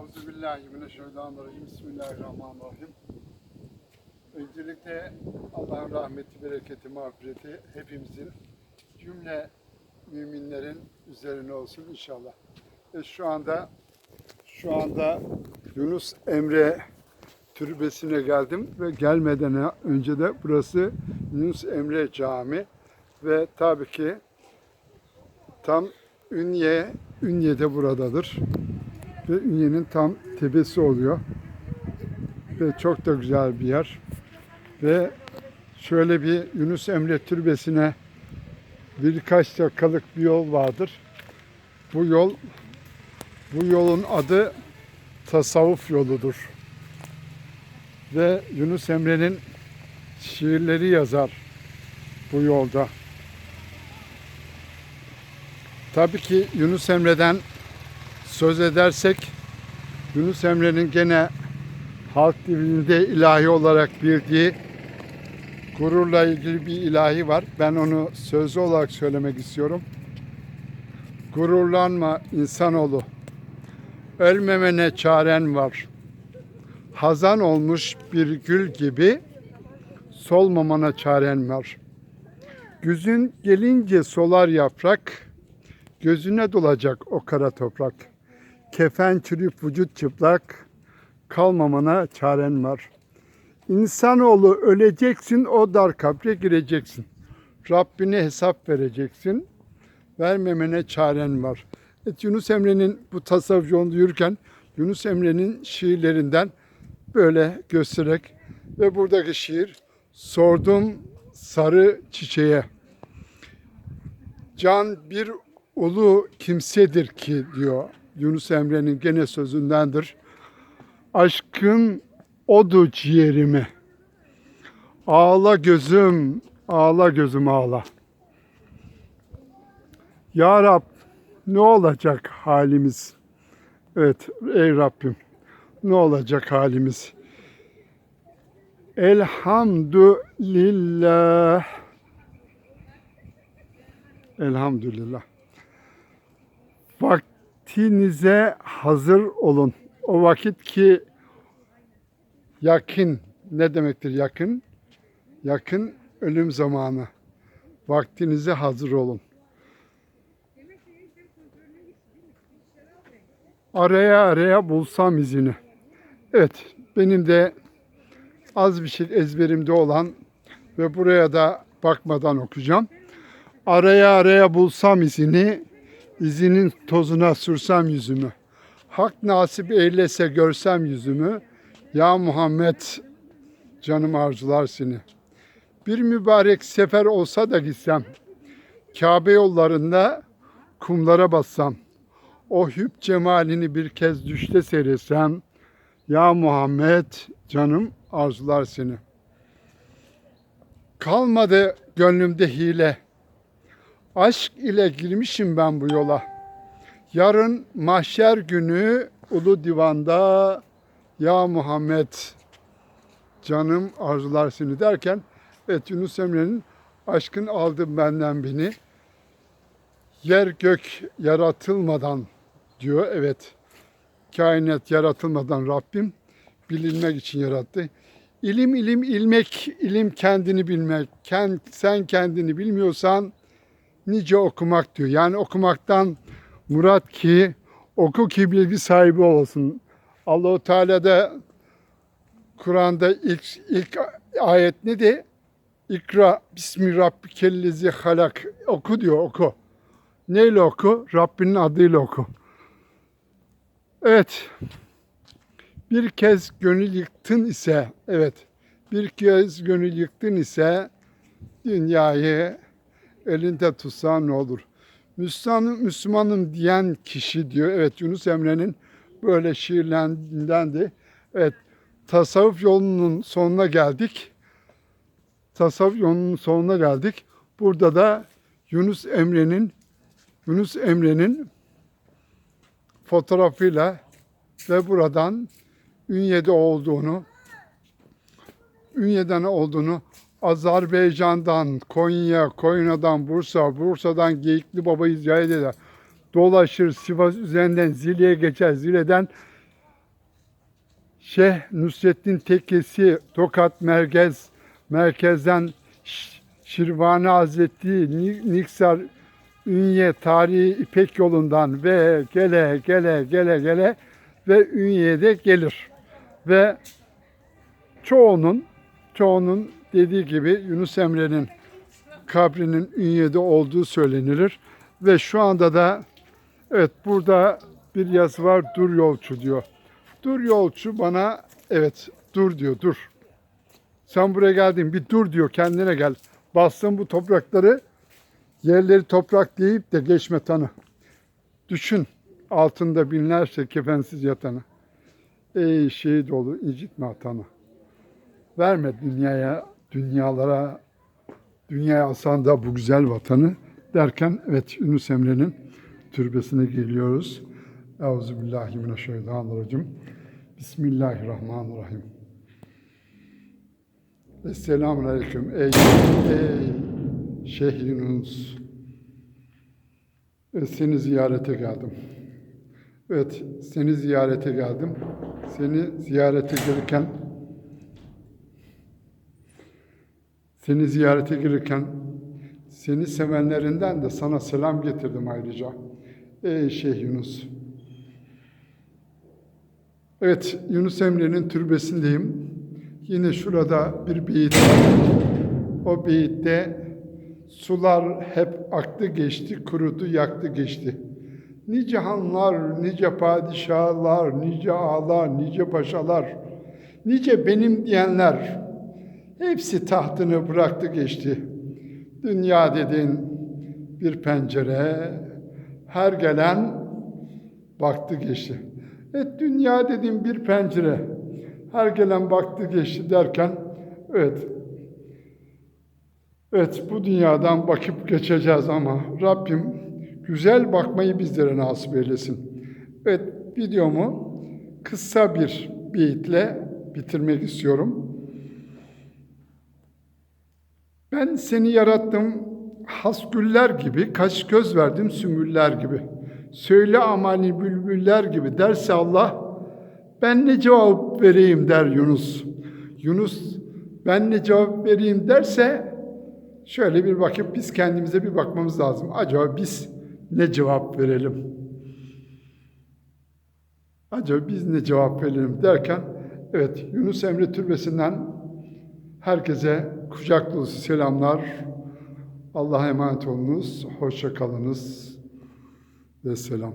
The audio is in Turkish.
Euzubillahimineşşeytanirracim. Bismillahirrahmanirrahim. Öncelikle Allah'ın rahmeti, bereketi, mağfireti hepimizin cümle müminlerin üzerine olsun inşallah. Ve şu anda şu anda Yunus Emre türbesine geldim ve gelmeden önce de burası Yunus Emre Cami ve tabii ki tam Ünye, Ünye de buradadır ve Ünye'nin tam tepesi oluyor. Ve çok da güzel bir yer. Ve şöyle bir Yunus Emre Türbesi'ne birkaç dakikalık bir yol vardır. Bu yol bu yolun adı tasavvuf yoludur. Ve Yunus Emre'nin şiirleri yazar bu yolda. Tabii ki Yunus Emre'den söz edersek Yunus Emre'nin gene halk dilinde ilahi olarak bildiği gururla ilgili bir ilahi var. Ben onu sözlü olarak söylemek istiyorum. Gururlanma insanoğlu. Ölmemene çaren var. Hazan olmuş bir gül gibi solmamana çaren var. Güzün gelince solar yaprak, gözüne dolacak o kara toprak. Kefen çürüp vücut çıplak, kalmamana çaren var. İnsanoğlu öleceksin, o dar kabre gireceksin. Rabbine hesap vereceksin, vermemene çaren var. Evet, Yunus Emre'nin bu tasavvuf yolunda yürürken Yunus Emre'nin şiirlerinden böyle göstererek ve buradaki şiir sordum sarı çiçeğe. Can bir ulu kimsedir ki diyor Yunus Emre'nin gene sözündendir. Aşkın odu ciğerimi. Ağla gözüm, ağla gözüm ağla. Ya Rab ne olacak halimiz? Evet ey Rabbim ne olacak halimiz? Elhamdülillah. Elhamdülillah. Vaktinize hazır olun. O vakit ki yakın ne demektir yakın? Yakın ölüm zamanı. Vaktinize hazır olun. Araya araya bulsam izini. Evet, benim de az bir şey ezberimde olan ve buraya da bakmadan okuyacağım. Araya araya bulsam izini, izinin tozuna sürsem yüzümü. Hak nasip eylese görsem yüzümü. Ya Muhammed canım arzular seni. Bir mübarek sefer olsa da gitsem. Kabe yollarında kumlara bassam. O hüp cemalini bir kez düşte seyretsem. Ya Muhammed canım arzular seni. Kalmadı gönlümde hile. Aşk ile girmişim ben bu yola. Yarın mahşer günü ulu divanda ya Muhammed canım arzular seni derken evet Yunus Emre'nin aşkın aldı benden beni. Yer gök yaratılmadan diyor evet. Kainat yaratılmadan Rabbim bilinmek için yarattı. İlim ilim ilmek, ilim kendini bilmek. Kend, sen kendini bilmiyorsan nice okumak diyor. Yani okumaktan murat ki oku ki bilgi sahibi olasın. Allahu Teala da Kur'an'da ilk ilk ayet ne de İkra bismi rabbikellezi halak oku diyor oku. Neyle oku? Rabbinin adıyla oku. Evet. Bir kez gönül yıktın ise evet. Bir kez gönül yıktın ise dünyayı elinde tutsan ne olur? Müslümanım, Müslümanım diyen kişi diyor. Evet Yunus Emre'nin böyle şiirlerindendi. Evet tasavvuf yolunun sonuna geldik. Tasavvuf yolunun sonuna geldik. Burada da Yunus Emre'nin Yunus Emre'nin fotoğrafıyla ve buradan Ünye'de olduğunu Ünye'den olduğunu Azerbaycan'dan, Konya, Konya'dan, Bursa, Bursa'dan Geyikli Baba'yı ziyaret eder. Dolaşır, Sivas üzerinden Zile'ye geçer, Zile'den Şeyh Nusrettin Tekkesi Tokat Merkez Merkezden Şirvani Hazretleri Ni- Niksar Ünye Tarihi İpek yolundan ve gele gele gele gele ve Ünye'de gelir. Ve çoğunun çoğunun dediği gibi Yunus Emre'nin kabrinin Ünye'de olduğu söylenilir. Ve şu anda da evet burada bir yazı var dur yolcu diyor. Dur yolcu bana evet dur diyor dur. Sen buraya geldin bir dur diyor kendine gel. Bastın bu toprakları yerleri toprak deyip de geçme tanı. Düşün altında binlerce kefensiz yatanı. Ey şehit dolu incitme atanı. Verme dünyaya, dünyalara, dünyaya alsan da bu güzel vatanı derken evet Yunus Emre'nin türbesine geliyoruz. Euzubillahimineşşeytanirracim. Bismillahirrahmanirrahim. Esselamun Aleyküm. Ey, ey Şeyh Yunus. Seni ziyarete geldim. Evet, seni ziyarete geldim. Seni ziyarete gelirken seni ziyarete gelirken seni sevenlerinden de sana selam getirdim ayrıca. Ey Şeyh Yunus. Evet, Yunus Emre'nin türbesindeyim. Yine şurada bir beyit var. O beyitte sular hep aktı geçti, kurudu yaktı geçti. Nice hanlar, nice padişahlar, nice ağalar, nice paşalar, nice benim diyenler hepsi tahtını bıraktı geçti. Dünya dedin bir pencere, her gelen baktı geçti. Evet dünya dediğim bir pencere. Her gelen baktı geçti derken evet Evet bu dünyadan bakıp geçeceğiz ama Rabbim güzel bakmayı bizlere nasip eylesin. Evet videomu kısa bir beyitle bitirmek istiyorum. Ben seni yarattım has güller gibi, kaç göz verdim sümbüller gibi. Söyle amani bülbüller gibi derse Allah, ben ne cevap vereyim der Yunus. Yunus ben ne cevap vereyim derse şöyle bir bakıp biz kendimize bir bakmamız lazım. Acaba biz ne cevap verelim? Acaba biz ne cevap verelim derken evet Yunus Emre Türbesi'nden herkese kucak dolusu selamlar. Allah'a emanet olunuz. Hoşça kalınız ve selam.